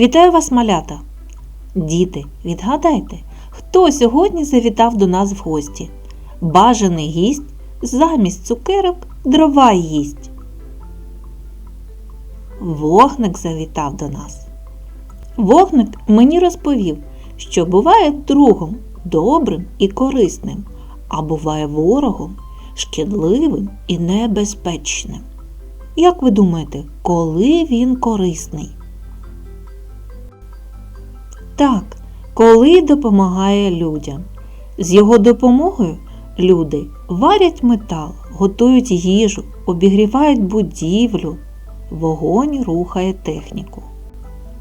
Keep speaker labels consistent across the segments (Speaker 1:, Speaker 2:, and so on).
Speaker 1: Вітаю вас, малята! Діти, відгадайте, хто сьогодні завітав до нас в гості? Бажаний гість замість цукерок дрова їсть. Вогник завітав до нас. Вогник мені розповів, що буває другом добрим і корисним, а буває ворогом, шкідливим і небезпечним. Як ви думаєте, коли він корисний? Так, коли допомагає людям. З його допомогою люди варять метал, готують їжу, обігрівають будівлю, вогонь рухає техніку.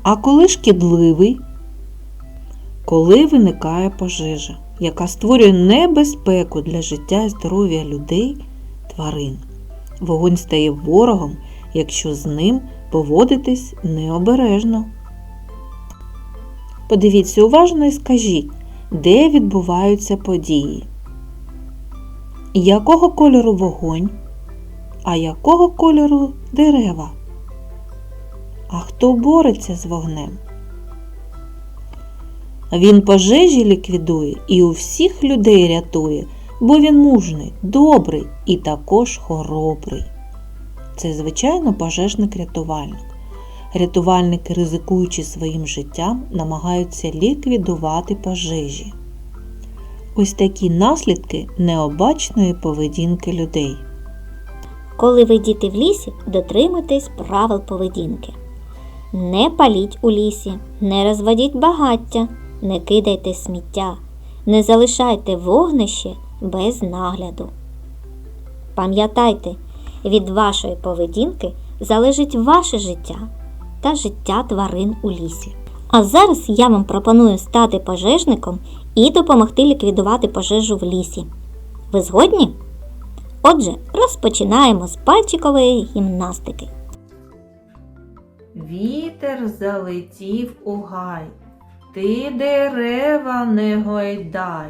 Speaker 1: А коли шкідливий, коли виникає пожежа, яка створює небезпеку для життя і здоров'я людей, тварин. Вогонь стає ворогом, якщо з ним поводитись необережно. Подивіться уважно і скажіть, де відбуваються події. Якого кольору вогонь? А якого кольору дерева? А хто бореться з вогнем? Він пожежі ліквідує і у всіх людей рятує, бо він мужний, добрий і також хоробрий. Це, звичайно, пожежник-рятувальник. Рятувальники, ризикуючи своїм життям, намагаються ліквідувати пожежі. Ось такі наслідки необачної поведінки людей.
Speaker 2: Коли ви діти в лісі, дотримуйтесь правил поведінки. Не паліть у лісі, не розводіть багаття, не кидайте сміття, не залишайте вогнище без нагляду. Пам'ятайте, від вашої поведінки залежить ваше життя та життя тварин у лісі. А зараз я вам пропоную стати пожежником і допомогти ліквідувати пожежу в лісі. Ви згодні? Отже, розпочинаємо з пальчикової гімнастики.
Speaker 1: Вітер залетів у гай, ти дерева не гойдай,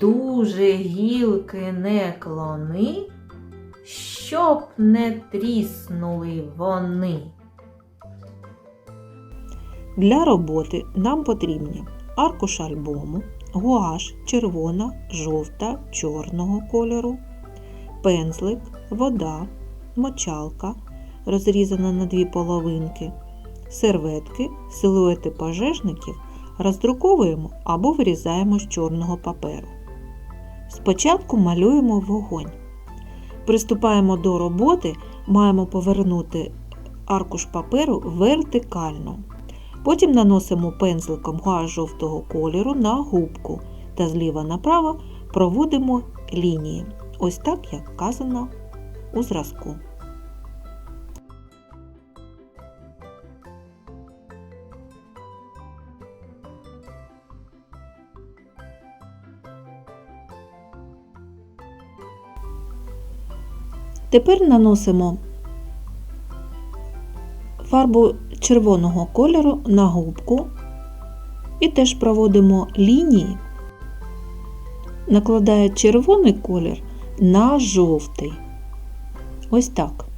Speaker 1: дуже гілки не клони, щоб не тріснули вони. Для роботи нам потрібні аркуш альбому, гуаш червона, жовта, чорного кольору, пензлик, вода, мочалка, розрізана на дві половинки, серветки, силуети пожежників роздруковуємо або вирізаємо з чорного паперу. Спочатку малюємо вогонь. Приступаємо до роботи, маємо повернути аркуш паперу вертикально. Потім наносимо пензликом гуаш жовтого кольору на губку та зліва направо проводимо лінії. Ось так, як вказано у зразку. Тепер наносимо фарбу червоного кольору на губку і теж проводимо лінії, накладає червоний колір на жовтий. Ось так.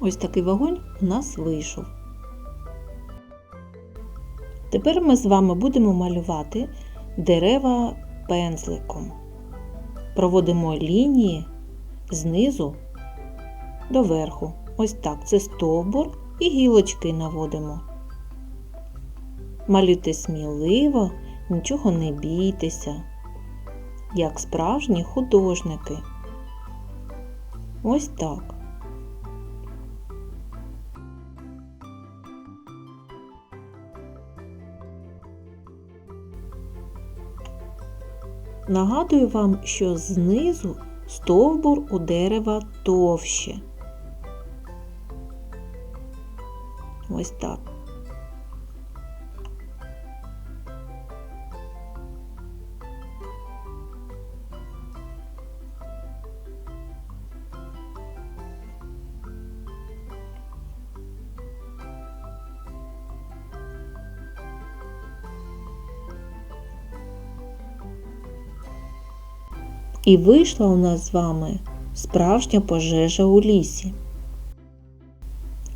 Speaker 1: Ось такий вогонь у нас вийшов. Тепер ми з вами будемо малювати дерева пензликом. Проводимо лінії знизу до верху. Ось так. Це стовбур і гілочки наводимо. Малюйте сміливо, нічого не бійтеся, як справжні художники. Ось так. Нагадую вам, що знизу стовбур у дерева товще. Ось так. І вийшла у нас з вами справжня пожежа у лісі.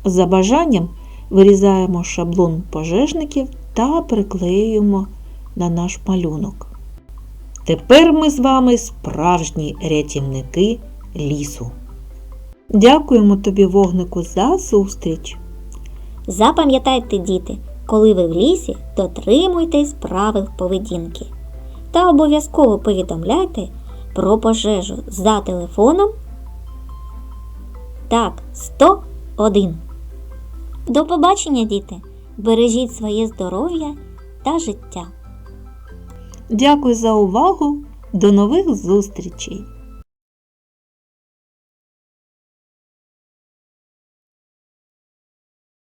Speaker 1: За бажанням вирізаємо шаблон пожежників та приклеюємо на наш малюнок. Тепер ми з вами справжні рятівники лісу. Дякуємо тобі, вогнику, за зустріч!
Speaker 2: Запам'ятайте, діти, коли ви в лісі, дотримуйтесь правил поведінки. Та обов'язково повідомляйте про пожежу за телефоном. Так, 101. До побачення, діти! Бережіть своє здоров'я та життя.
Speaker 1: Дякую за увагу! До нових зустрічей!